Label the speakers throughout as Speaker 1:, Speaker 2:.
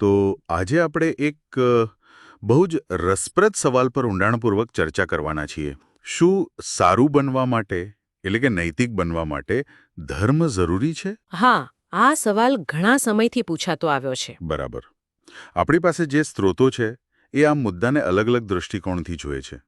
Speaker 1: તો આજે આપણે એક બહુ જ રસપ્રદ સવાલ પર ઊંડાણપૂર્વક ચર્ચા કરવાના છીએ. શું સારું બનવા માટે એટલે કે નૈતિક બનવા માટે ધર્મ જરૂરી છે?
Speaker 2: હા આ સવાલ ઘણા સમયથી પૂછાતો આવ્યો છે.
Speaker 1: બરાબર. આપણી પાસે જે સ્ત્રોતો છે એ આ મુદ્દાને અલગ અલગ દૃષ્ટિકોણથી જુએ છે.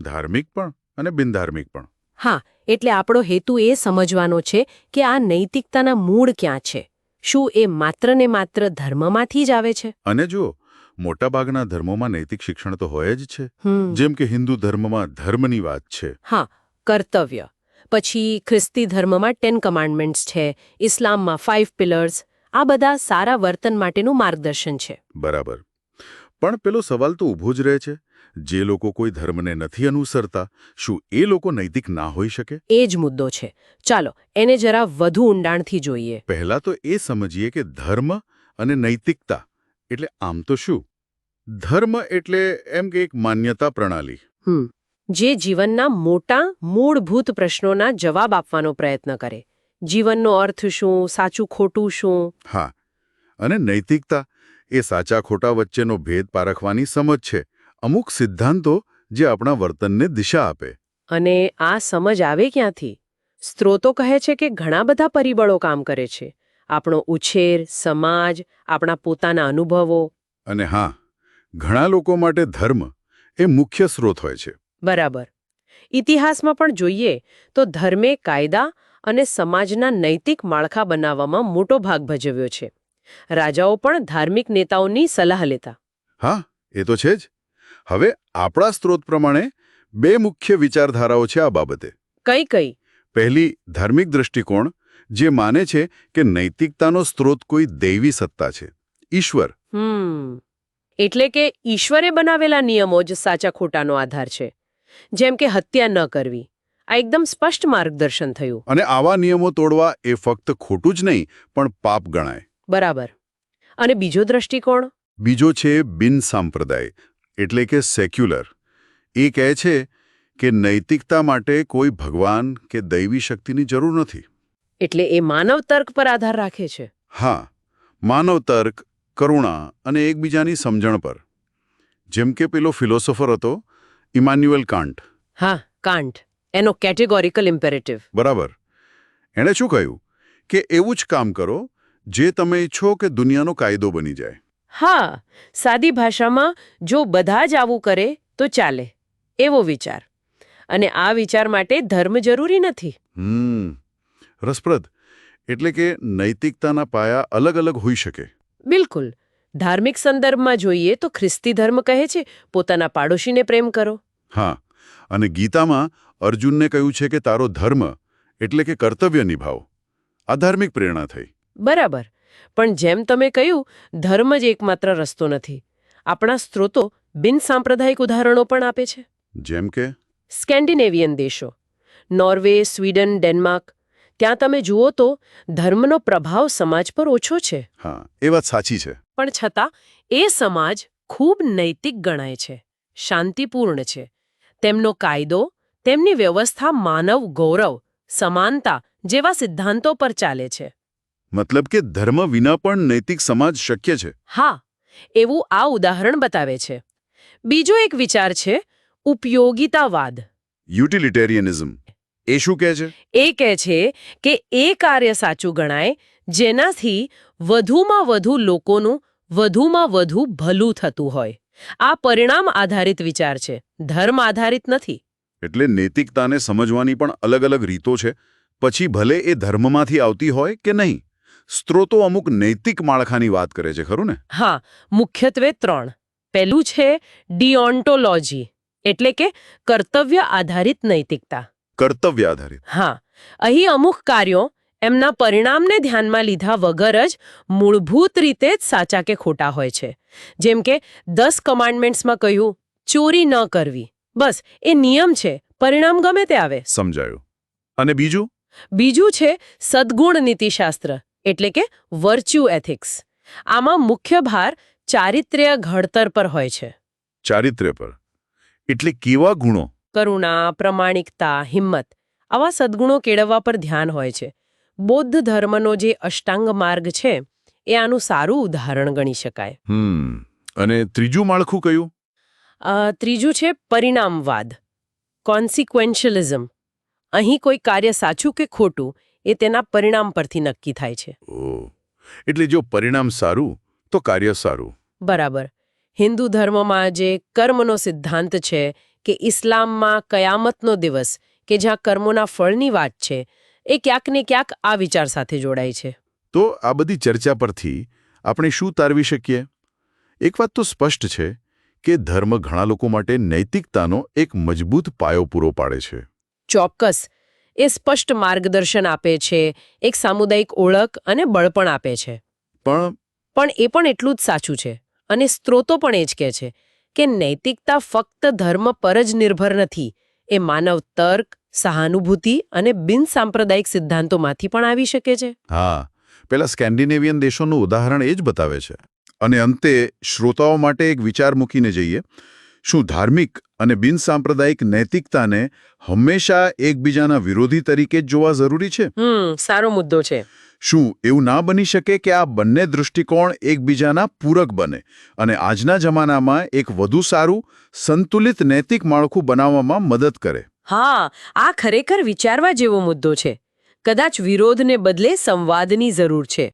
Speaker 1: ધાર્મિક પણ અને બિનધાર્મિક પણ.
Speaker 2: હા એટલે આપણો હેતુ એ સમજવાનો છે કે આ નૈતિકતાના મૂળ ક્યાં છે. શું એ માત્ર ને માત્ર ધર્મમાંથી જ આવે છે?
Speaker 1: અને જો મોટાભાગના ધર્મોમાં નૈતિક શિક્ષણ તો હોય જ છે. જેમ કે હિન્દુ ધર્મમાં ધર્મની વાત છે.
Speaker 2: હા કર્તવ્ય. પછી ખ્રિસ્તી ધર્મમાં ટેન કમાન્ડમેન્ટ્સ છે ઇસ્લામમાં ફાઇવ પિલર્સ આ બધા સારા વર્તન માટેનું માર્ગદર્શન છે.
Speaker 1: બરાબર. પણ પેલો સવાલ તો ઊભો જ રહે છે. જે લોકો કોઈ ધર્મને નથી અનુસરતા શું એ લોકો નૈતિક ના હોઈ શકે?
Speaker 2: એ જ મુદ્દો છે. ચાલો એને જરા વધુ ઊંડાણથી જોઈએ.
Speaker 1: પહેલા તો એ સમજીએ કે ધર્મ અને નૈતિકતા એટલે આમ તો શું? ધર્મ એટલે એમ કે એક માન્યતા પ્રણાલી.
Speaker 2: હમ. જે જીવનના મોટા મૂળભૂત પ્રશ્નોના જવાબ આપવાનો પ્રયત્ન કરે. જીવનનો અર્થ શું સાચું ખોટું શું?
Speaker 1: હા. અને નૈતિકતા એ સાચા ખોટા વચ્ચેનો ભેદ પારખવાની સમજ છે. અમુક સિદ્ધાંતો જે આપણા વર્તનને દિશા આપે.
Speaker 2: અને આ સમજ આવે ક્યાંથી? સ્ત્રોતો કહે છે કે ઘણા બધા પરિબળો કામ કરે છે. આપણો ઉછેર સમાજ આપણા પોતાના અનુભવો.
Speaker 1: અને હા ઘણા લોકો માટે ધર્મ એ મુખ્ય સ્ત્રોત હોય છે.
Speaker 2: બરાબર. ઇતિહાસમાં પણ જોઈએ તો ધર્મે કાયદા અને સમાજના નૈતિક માળખા બનાવવામાં મોટો ભાગ ભજવ્યો છે. રાજાઓ પણ ધાર્મિક નેતાઓની સલાહ લેતા.
Speaker 1: હા એ તો છે જ. હવે આપણા સ્ત્રોત પ્રમાણે બે મુખ્ય વિચારધારાઓ છે આ બાબતે.
Speaker 2: કઈ કઈ?
Speaker 1: પહેલી ધાર્મિક દૃષ્ટિકોણ જે માને છે કે નૈતિકતાનો સ્ત્રોત કોઈ દૈવી સત્તા છે. ઈશ્વર.
Speaker 2: એટલે કે ઈશ્વરે બનાવેલા નિયમો જ સાચા ખોટાનો આધાર છે. જેમ કે હત્યા ન કરવી. આ એકદમ સ્પષ્ટ માર્ગદર્શન થયું.
Speaker 1: અને આવા નિયમો તોડવા એ ફક્ત ખોટું જ નહીં પણ પાપ ગણાય.
Speaker 2: બરાબર. અને બીજો દ્રષ્ટિકોણ?
Speaker 1: બીજો છે બિન સાંપ્રદાય. એટલે કે સેક્યુલર એ કહે છે કે નૈતિકતા માટે કોઈ ભગવાન કે દૈવી શક્તિની જરૂર નથી.
Speaker 2: એટલે એ માનવ તર્ક પર આધાર રાખે છે.
Speaker 1: હા માનવ તર્ક કરુણા અને એકબીજાની સમજણ પર. જેમ કે પેલો ફિલોસોફર હતો ઇમાન્યુઅલ કાન્ટ.
Speaker 2: હા કાન્ટ. એનો કેટેગોરિકલ ઇમ્પેરેટિવ
Speaker 1: બરાબર. એણે શું કહ્યું? કે એવું જ કામ કરો જે તમે ઈચ્છો કે દુનિયાનો કાયદો બની જાય.
Speaker 2: હા સાદી ભાષામાં જો બધા જ આવું કરે તો ચાલે એવો વિચાર. અને આ વિચાર માટે ધર્મ જરૂરી નથી.
Speaker 1: હમ રસપ્રદ. એટલે કે નૈતિકતાના પાયા અલગ અલગ હોઈ શકે.
Speaker 2: બિલકુલ. ધાર્મિક સંદર્ભમાં જોઈએ તો ખ્રિસ્તી ધર્મ કહે છે પોતાના પાડોશીને પ્રેમ કરો.
Speaker 1: હા અને ગીતામાં અર્જુનને કહ્યું છે કે તારો ધર્મ એટલે કે કર્તવ્ય નિભાવ. આ ધાર્મિક પ્રેરણા થઈ.
Speaker 2: બરાબર. પણ જેમ તમે કહ્યું ધર્મ જ એકમાત્ર રસ્તો નથી. આપણા સ્ત્રોતો બિનસાંપ્રદાયિક ઉદાહરણો પણ આપે છે.
Speaker 1: જેમ કે?
Speaker 2: સ્કેન્ડિનેવિયન દેશો. Norway Sweden Denmark. ત્યાં તમે જુઓ તો ધર્મનો પ્રભાવ સમાજ પર ઓછો છે.
Speaker 1: હા એ વાત સાચી છે.
Speaker 2: પણ છતાં એ સમાજ ખૂબ નૈતિક ગણાય છે શાંતિપૂર્ણ છે. તેમનો કાયદો તેમની વ્યવસ્થા માનવ ગૌરવ સમાનતા જેવા સિદ્ધાંતો પર ચાલે છે.
Speaker 1: મતલબ કે ધર્મ વિના પણ નૈતિક સમાજ શક્ય છે.
Speaker 2: હા એવું આ ઉદાહરણ બતાવે છે. બીજો એક વિચાર છે ઉપયોગિતાવાદ.
Speaker 1: યુટિલિટેરિયનિઝમ. એ શું કહે છે?
Speaker 2: એ કહે છે કે એ કાર્ય સાચું ગણાય જેનાથી વધુમાં વધુ લોકોનું વધુમાં વધુ ભલું થતું હોય. આ પરિણામ આધારિત વિચાર છે ધર્મ આધારિત નથી.
Speaker 1: એટલે નૈતિકતાને સમજવાની પણ અલગ અલગ રીતો છે પછી ભલે એ ધર્મમાંથી આવતી હોય કે નહીં. સ્ત્રોતો અમુક નૈતિક માળખાની વાત કરે છે ખરું ને?
Speaker 2: હા મુખ્યત્વે ત્રણ. પહેલું છે ડિઓન્ટોલોજી એટલે કે કર્તવ્ય આધારિત નૈતિકતા.
Speaker 1: કર્તવ્ય આધારિત.
Speaker 2: હા અહીં અમુક કાર્યો એમના પરિણામને ધ્યાનમાં લીધા વગર જ મૂળભૂત રીતે જ સાચા કે ખોટા હોય છે. જેમ કે દસ કમાન્ડમેન્ટ્સમાં કહ્યું ચોરી ન કરવી. બસ એ નિયમ છે. પરિણામ ગમે તે આવે.
Speaker 1: સમજાયું. અને બીજું?
Speaker 2: બીજું છે સદગુણ નીતિશાસ્ત્ર. એટલે કે વર્ચ્યુ એથિક્સ આમાં મુખ્ય ભાર ચારિત્ર્ય ઘડતર પર હોય છે.
Speaker 1: ચારિત્ર્ય પર. એટલે કેવા ગુણો?
Speaker 2: કરુણા પ્રમાણિકતા હિંમત. આવા સદ્ગુણો કેળવવા પર ધ્યાન હોય છે. બૌદ્ધ ધર્મનો જે અષ્ટાંગ માર્ગ છે એ આનું સારું ઉદાહરણ ગણી શકાય.
Speaker 1: અને ત્રીજું માળખું કયું?
Speaker 2: ત્રીજું છે પરિણામવાદ. કોન્સિક્વેન્શિયલિઝમ અહીં કોઈ કાર્ય સાચું કે ખોટું એ તેના પરિણામ પરથી નક્કી થાય છે.
Speaker 1: એટલે જો પરિણામ સારું તો કાર્ય સારું.
Speaker 2: બરાબર. હિન્દુ ધર્મમાં જે કર્મનો સિદ્ધાંત છે કે ઇસ્લામમાં કયામતનો દિવસ કે જ્યાં કર્મોના ફળની વાત છે એ ક્યાંક ને ક્યાંક આ વિચાર સાથે જોડાય છે.
Speaker 1: તો આ બધી ચર્ચા પરથી આપણે શું તારવી શકીએ? એક વાત તો સ્પષ્ટ છે કે ધર્મ ઘણા લોકો માટે નૈતિકતાનો એક મજબૂત પાયો પૂરો પાડે છે.
Speaker 2: ચોક્કસ. એ સ્પષ્ટ માર્ગદર્શન આપે છે એક સામુદાયિક ઓળખ અને બળપણ આપે છે.
Speaker 1: પણ
Speaker 2: પણ એ પણ એટલું જ સાચું છે અને સ્ત્રોતો પણ એ જ કહે છે કે નૈતિકતા ફક્ત ધર્મ પર જ નિર્ભર નથી એ માનવ તર્ક સહાનુભૂતિ અને બિનસાંપ્રદાયિક સિદ્ધાંતોમાંથી પણ આવી શકે છે.
Speaker 1: હા પેલા સ્કેન્ડિનેવિયન દેશોનું ઉદાહરણ એ જ બતાવે છે. અને અંતે શ્રોતાઓ માટે એક વિચાર મૂકીને જઈએ. શું ધાર્મિક અને બિનસાંપ્રદાયિક નૈતિકતાને હંમેશા એકબીજાના વિરોધી તરીકે જ જોવા જરૂરી છે?
Speaker 2: સારો મુદ્દો છે.
Speaker 1: શું એવું ના બની શકે કે આ બંને દૃષ્ટિકોણ એકબીજાના પૂરક બને અને આજના જમાનામાં એક વધુ સારું સંતુલિત નૈતિક માળખું બનાવવામાં મદદ કરે?
Speaker 2: હા આ ખરેખર વિચારવા જેવો મુદ્દો છે. કદાચ વિરોધને બદલે સંવાદની જરૂર છે.